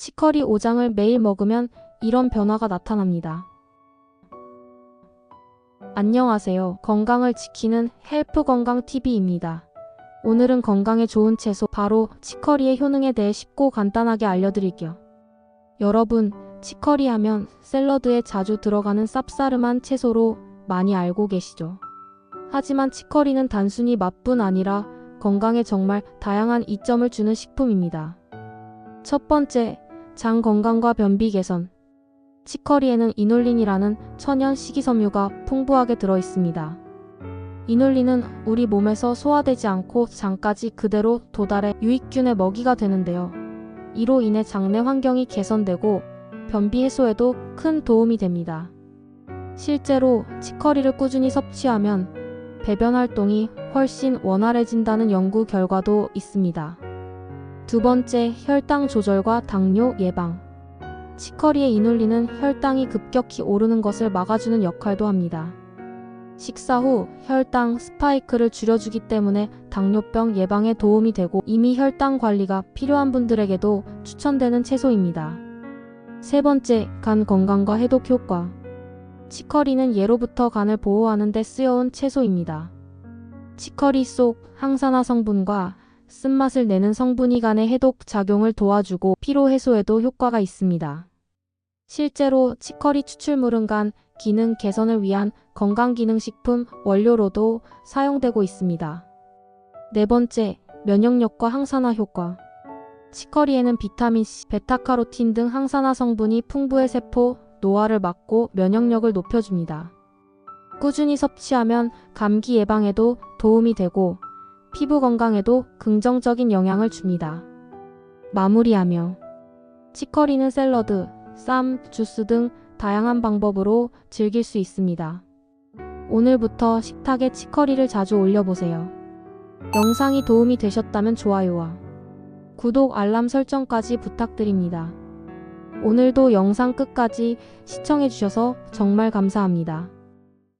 치커리 5장을 매일 먹으면 이런 변화가 나타납니다. 안녕하세요. 건강을 지키는 헬프 건강 TV입니다. 오늘은 건강에 좋은 채소 바로 치커리의 효능에 대해 쉽고 간단하게 알려드릴게요. 여러분, 치커리 하면 샐러드에 자주 들어가는 쌉싸름한 채소로 많이 알고 계시죠? 하지만 치커리는 단순히 맛뿐 아니라 건강에 정말 다양한 이점을 주는 식품입니다. 첫 번째, 장 건강과 변비 개선. 치커리에는 이놀린이라는 천연 식이섬유가 풍부하게 들어 있습니다. 이놀린은 우리 몸에서 소화되지 않고 장까지 그대로 도달해 유익균의 먹이가 되는데요. 이로 인해 장내 환경이 개선되고 변비 해소에도 큰 도움이 됩니다. 실제로 치커리를 꾸준히 섭취하면 배변 활동이 훨씬 원활해진다는 연구 결과도 있습니다. 두 번째, 혈당 조절과 당뇨 예방. 치커리의 이놀린은 혈당이 급격히 오르는 것을 막아주는 역할도 합니다. 식사 후 혈당 스파이크를 줄여주기 때문에 당뇨병 예방에 도움이 되고 이미 혈당 관리가 필요한 분들에게도 추천되는 채소입니다. 세 번째, 간 건강과 해독 효과. 치커리는 예로부터 간을 보호하는 데 쓰여온 채소입니다. 치커리 속 항산화 성분과 쓴맛을 내는 성분이 간의 해독 작용을 도와주고 피로 해소에도 효과가 있습니다. 실제로 치커리 추출물은 간 기능 개선을 위한 건강기능식품 원료로도 사용되고 있습니다. 네 번째, 면역력과 항산화 효과. 치커리에는 비타민C, 베타카로틴 등 항산화 성분이 풍부해 세포 노화를 막고 면역력을 높여줍니다. 꾸준히 섭취하면 감기 예방에도 도움이 되고 피부 건강에도 긍정적인 영향을 줍니다. 마무리하며 치커리는 샐러드, 쌈, 주스 등 다양한 방법으로 즐길 수 있습니다. 오늘부터 식탁에 치커리를 자주 올려보세요. 영상이 도움이 되셨다면 좋아요와 구독, 알람 설정까지 부탁드립니다. 오늘도 영상 끝까지 시청해주셔서 정말 감사합니다.